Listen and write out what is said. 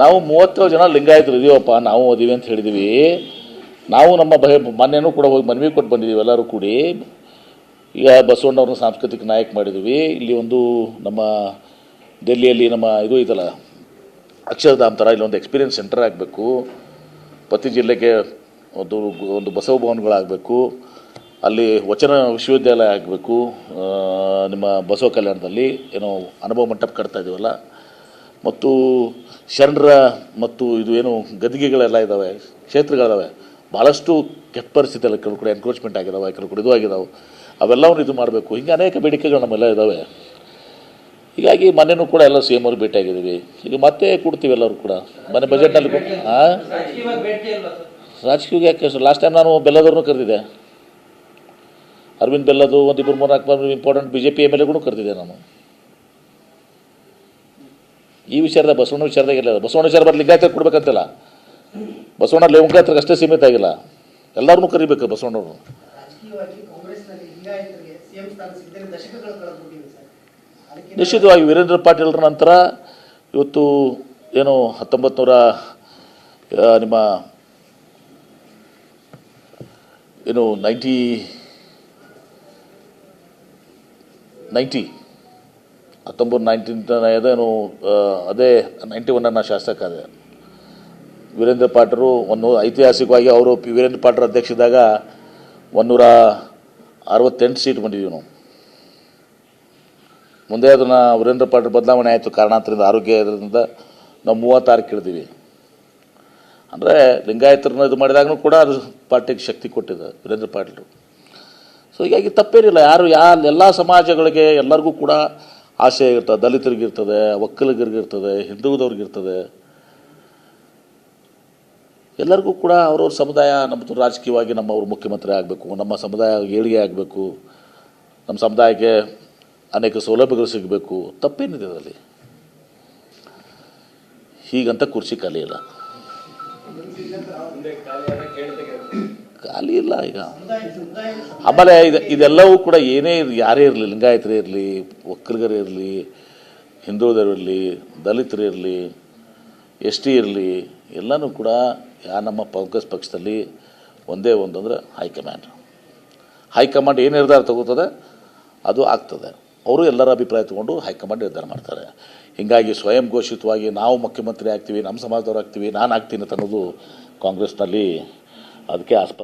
ನಾವು ಮೂವತ್ತೇಳು ಜನ ಲಿಂಗಾಯತರು ಇದೀವಪ್ಪ, ನಾವು ಅದೀವಿ ಅಂತ ಹೇಳಿದೀವಿ. ನಾವು ನಮ್ಮ ಭಯ ಮೊನ್ನೆನೂ ಕೂಡ ಹೋಗಿ ಮನವಿ ಕೊಟ್ಟು ಬಂದಿದ್ದೀವಿ ಎಲ್ಲರೂ ಕೂಡಿ. ಈಗ ಬಸವಣ್ಣವ್ರನ್ನ ಸಾಂಸ್ಕೃತಿಕ ನಾಯಕ ಮಾಡಿದ್ವಿ. ಇಲ್ಲಿ ಒಂದು ನಮ್ಮ ಡೆಲ್ಲಿಯಲ್ಲಿ ನಮ್ಮ ಇದು ಇದಲ್ಲ, ಅಕ್ಷರಧಾಮ್ ಥರ ಇಲ್ಲಿ ಒಂದು ಎಕ್ಸ್ಪೀರಿಯನ್ಸ್ ಸೆಂಟರ್ ಆಗಬೇಕು. ಪ್ರತಿ ಜಿಲ್ಲೆಗೆ ಒಂದು ಒಂದು ಬಸವ ಭವನಗಳಾಗಬೇಕು. ಅಲ್ಲಿ ವಚನ ವಿಶ್ವವಿದ್ಯಾಲಯ ಆಗಬೇಕು. ನಿಮ್ಮ ಬಸವ ಕಲ್ಯಾಣದಲ್ಲಿ ಏನೋ ಅನುಭವ ಮಂಟಪ ಕಟ್ತಾ ಇದೀವಲ್ಲ ಮತ್ತು ಶರಣರ ಮತ್ತು ಇದು ಏನು ಗದ್ದಿಗೆಗಳೆಲ್ಲ ಇದ್ದಾವೆ ಕ್ಷೇತ್ರಗಳಿದ್ದಾವೆ ಭಾಳಷ್ಟು ಕೆಟ್ಟ ಪರಿಸ್ಥಿತಿಯಲ್ಲಿ ಕೆಲವು ಕಡೆ ಎನ್ಕ್ರೋಚ್ಮೆಂಟ್ ಆಗಿದಾವೆ, ಕೆಲವು ಕಡೆ ಇದು ಆಗಿದಾವೆ. ಅವೆಲ್ಲವನ್ನು ಇದು ಮಾಡಬೇಕು. ಹೀಗೆ ಅನೇಕ ಬೇಡಿಕೆಗಳು ನಮ್ಮೆಲ್ಲ ಇದ್ದಾವೆ ಹೀಗಾಗಿ ಮನೆಯೂ ಕೂಡ ಎಲ್ಲ ಸಿ ಎಂ ಅವ್ರು ಭೇಟಿಯಾಗಿದ್ದೀವಿ ಈಗ ಮತ್ತೆ ಕೊಡ್ತೀವಿ ಎಲ್ಲರೂ ಕೂಡ. ಮನೆ ಬಜೆಟ್ನಲ್ಲಿ ಹಾಂ ರಾಜಕೀಯ ಯಾಕೆ ಸರ್ ಲಾಸ್ಟ್ ಟೈಮ್ ನಾನು ಬೆಲ್ಲದವ್ರನ್ನೂ ಕರೆದಿದ್ದೆ. ಅರವಿಂದ್ ಬೆಲ್ಲದು ಒಂದಿಬ್ಬರು ಮೂರು ನಾಲ್ಕು important B J P M L ಎಗಳು ಕರೆದಿದ್ದೆ ನಾನು. ಈ ವಿಚಾರದ ಬಸವಣ್ಣ ವಿಚಾರದಾಗ ಇರಲಿಲ್ಲ. ಬಸವಣ್ಣ ವಿಚಾರ ಬರಲಿ ಲಿಂಗಾಯತ ಕೊಡ್ಬೇಕಂತಿಲ್ಲ. ಬಸವಣ್ಣ ಲಿಂಗಾಯತರಿಗೆ ಅಷ್ಟೇ ಸೀಮಿತ ಆಗಿಲ್ಲ. ಎಲ್ಲರನ್ನೂ ಕರಿಬೇಕು ಬಸವಣ್ಣವ್ರು ನಿಶ್ಚಿತವಾಗಿ ವೀರೇಂದ್ರ ಪಾಟೀಲ್ರ ನಂತರ ಇವತ್ತು ಏನು ಹತ್ತೊಂಬತ್ತು ನೂರ ನಿಮ್ಮ ಏನು ನೈಂಟಿ ನೈಂಟಿ ಹತ್ತೊಂಬತ್ತು ನೈನ್ಟೀನ್ ಆ, ಅದೇ ನೈಂಟಿ ಒನ್ನ ಶಾಸಕ ಅದೇ. ವೀರೇಂದ್ರ ಪಾಟರು ಒಂದು ಐತಿಹಾಸಿಕವಾಗಿ ಅವರು ಪಿ ವೀರೇಂದ್ರ ಪಾಟರ್ ಅಧ್ಯಕ್ಷದಾಗ ಒಂದೂರ ಅರವತ್ತೆಂಟು ಸೀಟ್ ಬಂದಿದ್ದೀವಿ ನಾವು. ಮುಂದೆ ಅದನ್ನು ವೀರೇಂದ್ರ ಪಾಟೀಲ್ ಬದಲಾವಣೆ ಆಯಿತು ಕಾರಣಾಂತರದಿಂದ ಆರೋಗ್ಯ ಇದರಿಂದ ನಾವು ಮೂವತ್ತಾರು ಕೇಳಿದೀವಿ ಅಂದರೆ ಲಿಂಗಾಯತರನ್ನ ಇದು ಮಾಡಿದಾಗೂ ಕೂಡ ಅದು ಪಾರ್ಟಿಗೆ ಶಕ್ತಿ ಕೊಟ್ಟಿದೆ ವೀರೇಂದ್ರ ಪಾಟೀಲ್ರು ಸೊ ಹೀಗಾಗಿ ತಪ್ಪೇನಿಲ್ಲ. ಯಾರು ಯಾ ಎಲ್ಲ ಸಮಾಜಗಳಿಗೆ ಎಲ್ಲರಿಗೂ ಕೂಡ ಆಸೆ ಇರ್ತದೆ ದಲಿತರಿಗಿರ್ತದೆ ಒಕ್ಕಲಿಗರಿಗಿರ್ತದೆ ಹಿಂದುಳಿದವ್ರಿಗಿರ್ತದೆ ಎಲ್ಲರಿಗೂ ಕೂಡ ಅವ್ರವ್ರ ಸಮುದಾಯ ನಮ್ಮ ರಾಜಕೀಯವಾಗಿ ನಮ್ಮವರು ಮುಖ್ಯಮಂತ್ರಿ ಆಗಬೇಕು, ನಮ್ಮ ಸಮುದಾಯ ಏಳಿಗೆ ಆಗಬೇಕು, ನಮ್ಮ ಸಮುದಾಯಕ್ಕೆ ಅನೇಕ ಸೌಲಭ್ಯಗಳು ಸಿಗಬೇಕು. ತಪ್ಪೇನಿದೆ ಅದರಲ್ಲಿ. ಹೀಗಂತ ಕುರ್ಚಿ ಖಾಲಿ ಇಲ್ಲ. ಖಾಲಿ ಇಲ್ಲ ಈಗ. ಆಮೇಲೆ ಇದು ಇದೆಲ್ಲವೂ ಕೂಡ ಏನೇ ಇರಲಿ ಯಾರೇ ಇರಲಿ ಲಿಂಗಾಯತರೇ ಇರಲಿ ಒಕ್ಕಲಿಗರೇ ಇರಲಿ ಹಿಂದುಳಿದರು ಇರಲಿ ದಲಿತರು ಇರಲಿ ಎಸ್ ಟಿ ಇರಲಿ ಎಲ್ಲನೂ ಕೂಡ ಯಾ ನಮ್ಮ ಕಾಂಗ್ರೆಸ್ ಪಕ್ಷದಲ್ಲಿ ಒಂದೇ ಒಂದು ಅಂದರೆ ಹೈಕಮಾಂಡ್. ಹೈಕಮಾಂಡ್ ಏನು ನಿರ್ಧಾರ ತಗೋತದೆ? ಅದು ಆಗ್ತದೆ. ಅವರು ಎಲ್ಲರ ಅಭಿಪ್ರಾಯ ತಗೊಂಡು ಹೈಕಮಾಂಡ್ ನಿರ್ಧಾರ ಮಾಡ್ತಾರೆ. ಹೀಗಾಗಿ ಸ್ವಯಂ ಘೋಷಿತವಾಗಿ ನಾವು ಮುಖ್ಯಮಂತ್ರಿ ಆಗ್ತೀವಿ ನಮ್ಮ ಸಮಾಜದವ್ರು ಆಗ್ತೀವಿ ನಾನು ಆಗ್ತೀನಿ ಅಂತ ಅನ್ನೋದು ಕಾಂಗ್ರೆಸ್ನಲ್ಲಿ ಅದಕ್ಕೆ ಆಸ್ಪತ್ರೆ